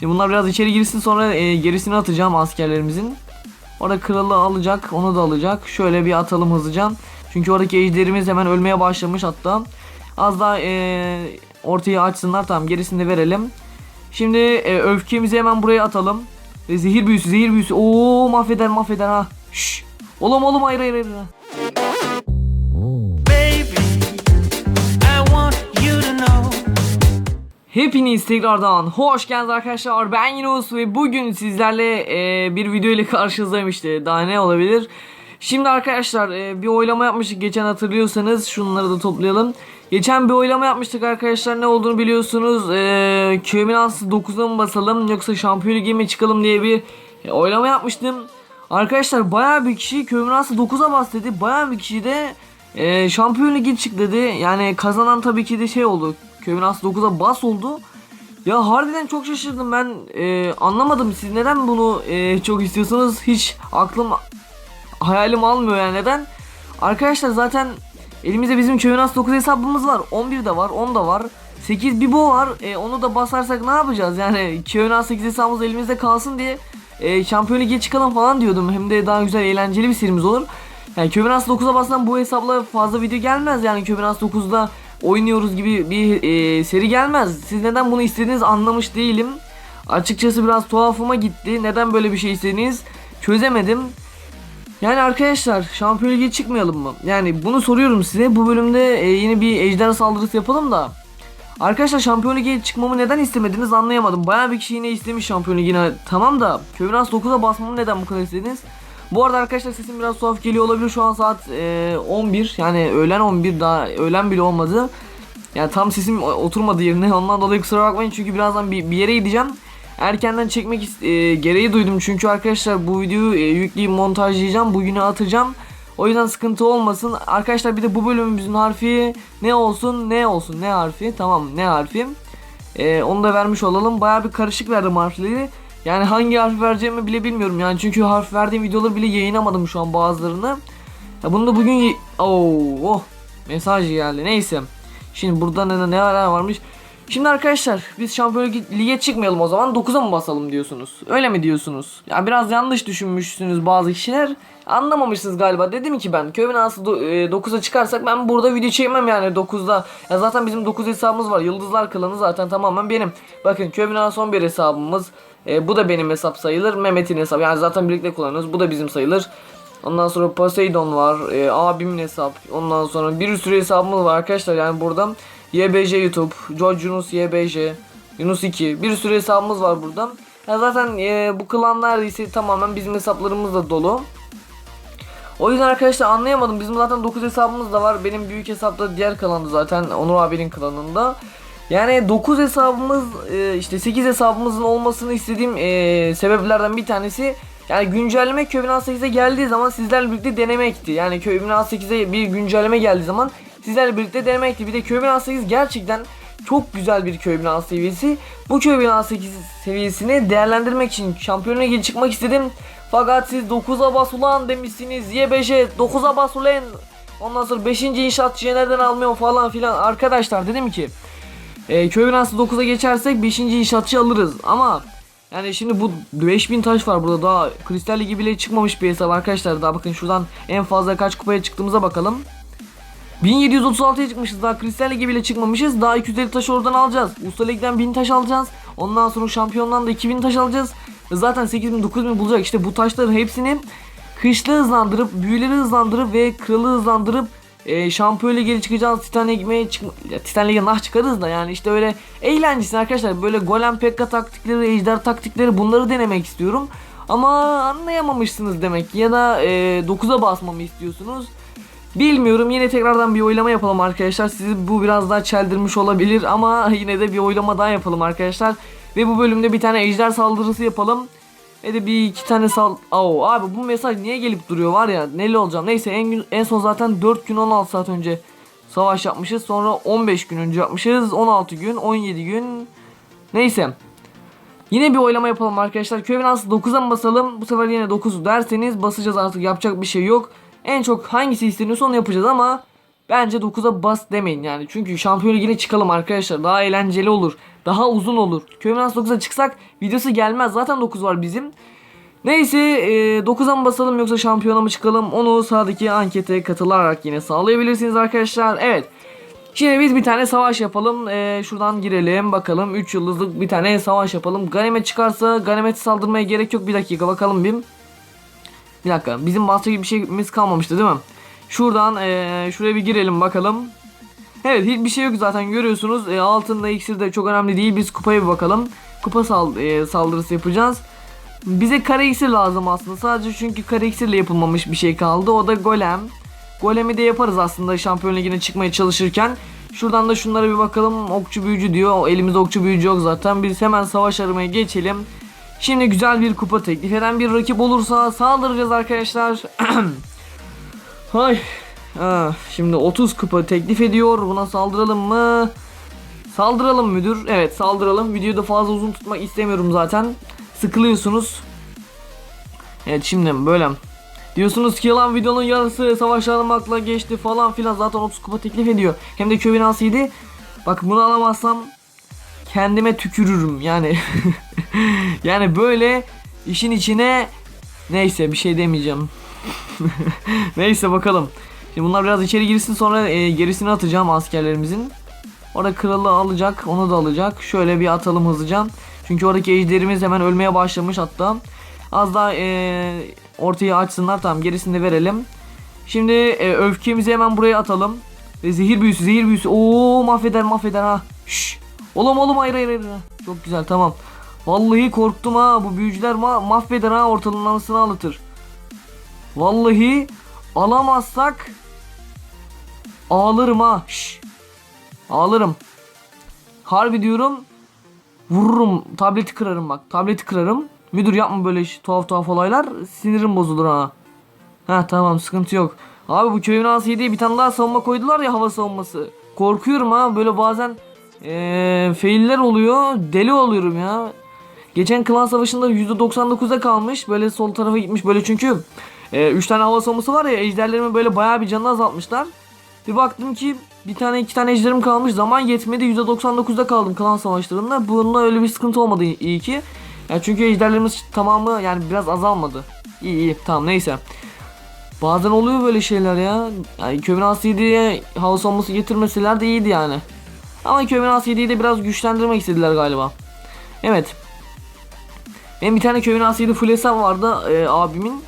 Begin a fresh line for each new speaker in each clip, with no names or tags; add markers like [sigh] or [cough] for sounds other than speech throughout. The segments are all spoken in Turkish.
Şimdi bunlar biraz içeri girsin sonra e, gerisini atacağım askerlerimizin. Orada kralı alacak onu da alacak. Şöyle bir atalım hızlıca. Çünkü oradaki ejderimiz hemen ölmeye başlamış hatta. Az daha e, ortaya açsınlar tamam gerisini verelim. Şimdi e, öfkemizi hemen buraya atalım. E, zehir büyüsü zehir büyüsü. Oo mahveder mahveder ha. Şşş. Oğlum oğlum hayır hayır hayır. Hepiniz tekrardan hoş geldiniz arkadaşlar. Ben Yunus ve bugün sizlerle e, bir video ile karşınızdayım işte. Daha ne olabilir? Şimdi arkadaşlar e, bir oylama yapmıştık geçen hatırlıyorsanız şunları da toplayalım. Geçen bir oylama yapmıştık arkadaşlar ne olduğunu biliyorsunuz. E, Köminans 9'a mı basalım yoksa Şampiyon Ligi çıkalım diye bir e, oylama yapmıştım. Arkadaşlar bayağı bir kişi Köminans 9'a bas dedi. Bayağı bir kişi de e, Şampiyon Ligi çık dedi. Yani kazanan tabii ki de şey oldu. Köminans 9'a bas oldu. Ya harbiden çok şaşırdım. Ben e, anlamadım. Siz neden bunu e, çok istiyorsunuz hiç aklım hayalim almıyor yani. Neden? Arkadaşlar zaten elimizde bizim Köminas 9 hesabımız var. 11 de var 10 da var. 8 Bibo var. E, onu da basarsak ne yapacağız? Yani Köminas 8 hesabımız elimizde kalsın diye e, Şampiyon Ligi'ye çıkalım falan diyordum. Hem de daha güzel eğlenceli bir serimiz olur. Yani Köminas 9'a bassam bu hesapla fazla video gelmez. Yani Köminas 9'da oynuyoruz gibi bir e, seri gelmez. Siz neden bunu istediğiniz anlamış değilim. Açıkçası biraz tuhafıma gitti. Neden böyle bir şey istediniz çözemedim. Yani arkadaşlar Şampiyon Ligi'ye çıkmayalım mı? Yani bunu soruyorum size. Bu bölümde e, yeni bir ejder saldırısı yapalım da. Arkadaşlar Şampiyon Ligi'ye çıkmamı neden istemediniz anlayamadım. Bayağı bir kişi yine istemiş Şampiyon Ligi'ne. Tamam da Kövrans 9'a basmamı neden bu kadar istediniz? Bu arada arkadaşlar sesim biraz tuhaf geliyor olabilir. Şu an saat e, 11 yani öğlen 11 daha öğlen bile olmadı. Yani tam sesim oturmadı yerine. [laughs] Ondan dolayı kusura bakmayın çünkü birazdan bir, bir yere gideceğim. Erkenden çekmek e, gereği duydum çünkü arkadaşlar bu videoyu e, yükleyip montajlayacağım. Bugüne atacağım. O yüzden sıkıntı olmasın. Arkadaşlar bir de bu bölümümüzün harfi ne olsun ne olsun ne harfi tamam ne harfi. E, onu da vermiş olalım. Baya bir karışık verdim harfleri. Yani hangi harf vereceğimi bile bilmiyorum yani çünkü harf verdiğim videoları bile yayınlamadım şu an bazılarını. Ya bunu da bugün Oo, oh mesaj geldi. Neyse. Şimdi burada ne ne varmış? Şimdi arkadaşlar biz Şampiyon Ligi'ye çıkmayalım o zaman 9'a mı basalım diyorsunuz? Öyle mi diyorsunuz? Ya biraz yanlış düşünmüşsünüz bazı kişiler. Anlamamışsınız galiba. Dedim ki ben Köyün Ağası 9'a çıkarsak ben burada video çekmem yani 9'da. Ya zaten bizim 9 hesabımız var. Yıldızlar klanı zaten tamamen benim. Bakın Köyün Ağası 11 hesabımız. E, bu da benim hesap sayılır. Mehmet'in hesabı. Yani zaten birlikte kullanıyoruz. Bu da bizim sayılır. Ondan sonra Poseidon var. E, abimin hesap. Ondan sonra bir sürü hesabımız var arkadaşlar. Yani buradan YBJ YouTube, George Yunus YBJ, Yunus 2 bir sürü hesabımız var buradan. Ya zaten e, bu klan neredeyse tamamen bizim hesaplarımız da dolu. O yüzden arkadaşlar anlayamadım. Bizim zaten 9 hesabımız da var. Benim büyük hesapta diğer klanda zaten Onur abinin klanında. Yani 9 hesabımız e, işte 8 hesabımızın olmasını istediğim e, sebeplerden bir tanesi yani güncelleme Kövinal 8'e geldiği zaman sizlerle birlikte denemekti. Yani Kövinal 8'e bir güncelleme geldiği zaman sizlerle birlikte denemekti. Bir de Kövinal 8 gerçekten çok güzel bir köy binası seviyesi. Bu köy binası 8 seviyesini değerlendirmek için şampiyonluğa geri çıkmak istedim. Fakat siz 9'a bas ulan demişsiniz. Y5'e 9'a bas. Ondan sonra 5. inşaatçıya neden almıyor falan filan. Arkadaşlar dedim ki e, köy binası 9'a geçersek 5. inşaatçı alırız. Ama yani şimdi bu 5000 taş var burada daha kristal ligi bile çıkmamış bir hesap arkadaşlar. Daha bakın şuradan en fazla kaç kupaya çıktığımıza bakalım. 1736'ya çıkmışız daha kristal ligi bile çıkmamışız. Daha 250 taş oradan alacağız. Usta ligden 1000 taş alacağız. Ondan sonra şampiyondan da 2000 taş alacağız. Zaten 8000 9000 bulacak. İşte bu taşların hepsini kışla hızlandırıp, büyüleri hızlandırıp ve kralı hızlandırıp e, şampiyon lige çıkacağız. Titan Ligi'ye çıkma ya, Titan Ligi'ye nah çıkarız da yani işte öyle eğlencesine arkadaşlar böyle golem pekka taktikleri, ejder taktikleri bunları denemek istiyorum. Ama anlayamamışsınız demek ki ya da e, 9'a basmamı istiyorsunuz. Bilmiyorum yine tekrardan bir oylama yapalım arkadaşlar. Sizi bu biraz daha çeldirmiş olabilir ama yine de bir oylama daha yapalım arkadaşlar. Ve bu bölümde bir tane ejder saldırısı yapalım. Ve de bir iki tane sal... Oo, abi bu mesaj niye gelip duruyor var ya neli olacağım. Neyse en, gün, en son zaten 4 gün 16 saat önce savaş yapmışız. Sonra 15 gün önce yapmışız. 16 gün 17 gün. Neyse. Yine bir oylama yapalım arkadaşlar. Köy binası 9'a mı basalım? Bu sefer yine 9 derseniz basacağız artık yapacak bir şey yok. En çok hangisi isteniyorsa onu yapacağız ama Bence 9'a bas demeyin yani. Çünkü şampiyon ligine çıkalım arkadaşlar. Daha eğlenceli olur. Daha uzun olur. Köy binası 9'a çıksak videosu gelmez. Zaten 9 var bizim. Neyse e, 9'a mı basalım yoksa şampiyona mı çıkalım onu sağdaki ankete katılarak yine sağlayabilirsiniz arkadaşlar. Evet. Şimdi biz bir tane savaş yapalım. E, şuradan girelim bakalım. 3 yıldızlık bir tane savaş yapalım. Ganimet çıkarsa ganimet saldırmaya gerek yok. Bir dakika bakalım bir. Bir dakika. Bizim master gibi bir şeyimiz kalmamıştı değil mi? Şuradan e, şuraya bir girelim bakalım. Evet hiçbir şey yok zaten görüyorsunuz. E, altında iksir de çok önemli değil. Biz kupaya bir bakalım. Kupa sal- e, saldırısı yapacağız. Bize kare iksir lazım aslında. Sadece çünkü kare iksirle yapılmamış bir şey kaldı. O da golem. Golemi de yaparız aslında şampiyon ligine çıkmaya çalışırken. Şuradan da şunlara bir bakalım. Okçu büyücü diyor. Elimizde okçu büyücü yok zaten. Biz hemen savaş aramaya geçelim. Şimdi güzel bir kupa teklif eden bir rakip olursa saldıracağız arkadaşlar. [clears throat] Hay. Ah, şimdi 30 kupa teklif ediyor. Buna saldıralım mı? Saldıralım müdür. Evet saldıralım. Videoyu da fazla uzun tutmak istemiyorum zaten. Sıkılıyorsunuz. Evet şimdi böyle. Diyorsunuz ki lan videonun yarısı savaş almakla geçti falan filan. Zaten 30 kupa teklif ediyor. Hem de köy binasıydı. Bak bunu alamazsam kendime tükürürüm yani. [laughs] yani böyle işin içine neyse bir şey demeyeceğim. [laughs] Neyse bakalım. Şimdi bunlar biraz içeri girsin sonra e, gerisini atacağım askerlerimizin. Orada kralı alacak, onu da alacak. Şöyle bir atalım hızlıca. Çünkü oradaki ejderimiz hemen ölmeye başlamış hatta. Az daha e, ortaya açsınlar tamam gerisini verelim. Şimdi e, öfkemizi hemen buraya atalım. Ve zehir büyüsü, zehir büyüsü. Oo mahveder, mahveder ha. Şş. Oğlum oğlum hayır hayır hayır. Çok güzel tamam. Vallahi korktum ha. Bu büyücüler ma mahveder ha ortalığın anısını ağlatır. Vallahi alamazsak ağlarım ha. Şş. Ağlarım. Harbi diyorum. Vururum. Tableti kırarım bak. Tableti kırarım. Müdür yapma böyle iş- tuhaf tuhaf olaylar. Sinirim bozulur ha. Ha tamam sıkıntı yok. Abi bu köyün ağası diye bir tane daha savunma koydular ya hava savunması. Korkuyorum ha böyle bazen eee failler oluyor. Deli oluyorum ya. Geçen klan savaşında %99'a kalmış. Böyle sol tarafa gitmiş böyle çünkü 3 tane hava savunması var ya ejderlerimi böyle bayağı bir canını azaltmışlar. Bir baktım ki bir tane iki tane ejderim kalmış. Zaman yetmedi %99'da kaldım klan savaşlarında. Bununla öyle bir sıkıntı olmadı iyi ki. Ya çünkü ejderlerimiz tamamı yani biraz azalmadı. İyi iyi tamam neyse. Bazen oluyor böyle şeyler ya. Yani Kömür diye hava savunması getirmeseler de iyiydi yani. Ama Kömür de biraz güçlendirmek istediler galiba. Evet. Benim bir tane Kömür Asiydi full hesap vardı e, abimin.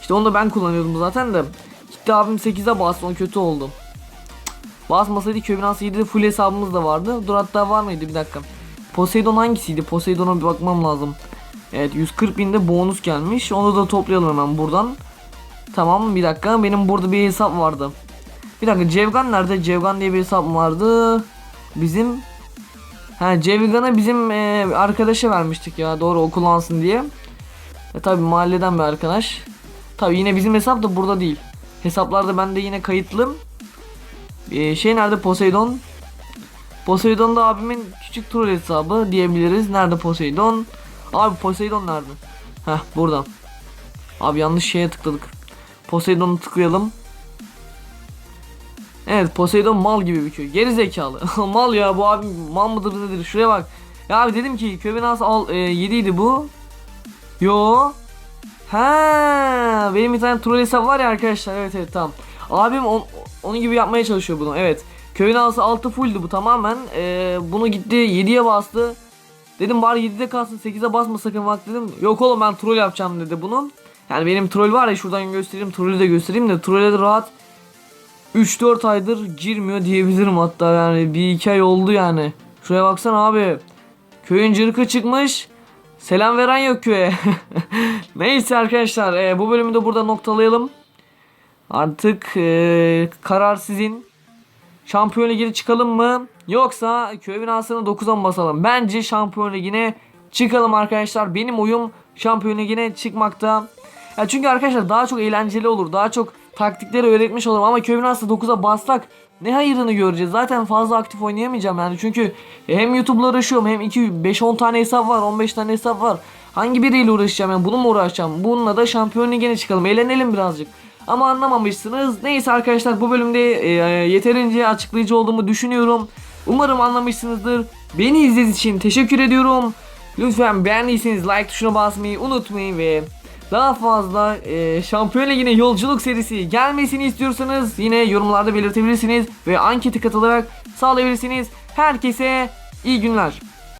İşte onu da ben kullanıyordum zaten de. Gitti abim 8'e bastı o kötü oldu. Basmasaydı Kömür Asiydi full hesabımız da vardı. Dur hatta var mıydı bir dakika. Poseidon hangisiydi? Poseidon'a bir bakmam lazım. Evet 140 binde bonus gelmiş. Onu da toplayalım hemen buradan. Tamam bir dakika benim burada bir hesap vardı. Bir dakika Cevgan nerede? Cevgan diye bir hesap vardı. Bizim Ha Cevgan'ı bizim e, arkadaşa vermiştik ya doğru o diye. E tabi mahalleden bir arkadaş. Tabi yine bizim hesap da burada değil. Hesaplarda ben de yine kayıtlım. E, şey nerede Poseidon? Poseidon da abimin küçük troll hesabı diyebiliriz. Nerede Poseidon? Abi Poseidon nerede? Heh buradan. Abi yanlış şeye tıkladık. Poseidon'u tıklayalım. Evet Poseidon mal gibi bir köy. Geri zekalı. [laughs] mal ya bu abi mal mıdır nedir? Şuraya bak. Ya abi dedim ki köy binası al e, 7 idi bu. Yo. Ha, benim bir tane troll hesap var ya arkadaşlar. Evet evet tamam. Abim on, onun gibi yapmaya çalışıyor bunu. Evet. Köyün ağası 6 fulldü bu tamamen. E, bunu gitti 7'ye bastı. Dedim bari 7'de kalsın 8'e basma sakın bak dedim. Yok oğlum ben troll yapacağım dedi bunu. Yani benim troll var ya şuradan göstereyim trollü de göstereyim de trolle de rahat 3-4 aydır girmiyor diyebilirim hatta yani bir iki ay oldu yani. Şuraya baksana abi. Köyün cırkı çıkmış. Selam veren yok köye. [laughs] Neyse arkadaşlar e, bu bölümü de burada noktalayalım. Artık e, karar sizin. Şampiyon Ligi'ne çıkalım mı? Yoksa köy binasına 9'a mı basalım? Bence Şampiyon Ligi'ne çıkalım arkadaşlar. Benim oyum Şampiyon Ligi'ne çıkmakta. Ya çünkü arkadaşlar daha çok eğlenceli olur. Daha çok taktikleri öğretmiş olurum. Ama köy binası 9'a bassak ne hayırını göreceğiz. Zaten fazla aktif oynayamayacağım yani. Çünkü hem YouTube'la uğraşıyorum hem 2 5-10 tane hesap var, 15 tane hesap var. Hangi biriyle uğraşacağım yani? Bununla uğraşacağım. Bununla da Şampiyon Ligi'ne çıkalım. Eğlenelim birazcık. ama anlamamışsınız. Neyse arkadaşlar bu bölümde e, yeterince açıklayıcı olduğumu düşünüyorum. Umarım anlamışsınızdır. Beni izlediğiniz için teşekkür ediyorum. Lütfen beğendiyseniz like tuşuna basmayı unutmayın ve daha fazla e, Şampiyon Ligi'ne yolculuk serisi gelmesini istiyorsanız yine yorumlarda belirtebilirsiniz ve ankete katılarak sağlayabilirsiniz. Herkese iyi günler.